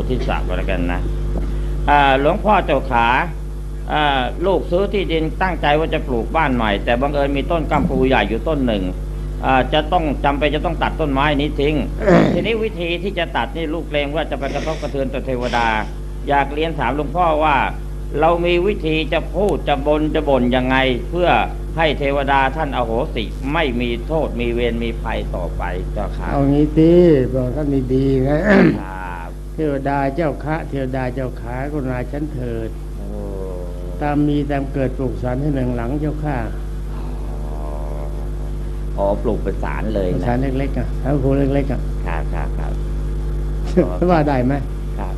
พุทธิศักดิ์ก็แล้วกันนะอ่าหลวงพ่อเจ้าขาอ่าลูกซื้อที่ดินตั้งใจว่าจะปลูกบ้านใหม่ แต่บังเอิญมีต้นกัมพูใหญ่อยู่ต้นหนึ่งอ่าจะต้องจำเป็นจะต้องตัดต้นไม้นี้ทิ้ง ทีนี้วิธีที่จะตัดนี่ลูกเกรงว่าจะไปกระทบกระเทือนต่อเทวดา อยากเรียนถามหลวงพ่อว่า เรามีวิธีจะพูดจะบนจะบ่นยังไง เพื่อให้เทวดาท่านอโหสิไม่มีโทษมีเวรมีภัยต่อไปเจ้าค่ะเอางี้ตีบอกท่านดีๆนะครับเท วดาเจ้าคะเทวดาเจ้าขากรุณาฉันเถิดโอ้ตามมีตามเกิดปลูกสารให้หนึ่งหลังเจ้าค่ะอ๋อปลูกเป็นสารเลยปลูกนะสารเล็กๆอะพระครูเล็กๆอะครับครับครับว่าได้ไหมครับ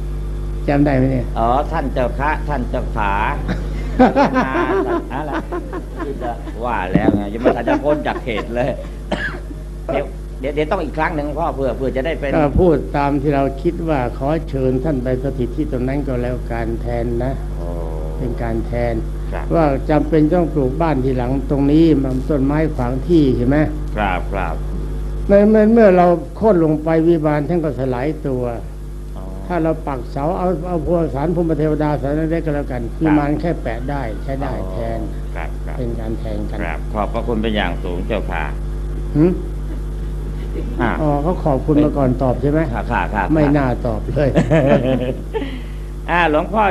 จำได้ไหมเนี่ยอ๋อท่านเจ้าคะท่านเจ้าขาอะไรที่จะว่าแล้วไงยังไม่ทันจะพ้นจากเขตเลย เดี๋ยวเดี๋ยวเดี๋ยวต้องอีกครั้งหนึ่งพ่อเพื่อเพื่อจะได้เป็นก็พูดตามที่เราคิดว่าขอเชิญท่านไปสถิตที่ตรงนั้นก็แล้วการแทนนะโอ้เป็นการแทนครับว่าจำเป็นต้องปลูกบ้านทีหลังตรงนี้มันต้นไม้ขวางที่ใช่ไหมครับครับเมื่อเมื่อเมื่อเราโค่นลงไปวิบาลท่านก็สลายตัวอ๋อถ้าเราปักเสาเอาเอาพวกสารพรหมเทวดาสารเล็กก็แล้วกันคือมันแค่แปะได้ใช้ได้แทนครับครับเป็นการแทนกันครับขอบพระคุณเป็นอย่างสูงเจ้าค่ะหึอ่า อ๋อเขาขอบคุณมาก่อนตอบใช่ไหมค่ะค่ะค่ะไม่น่าตอบเลย อ่าหลวงพ่อ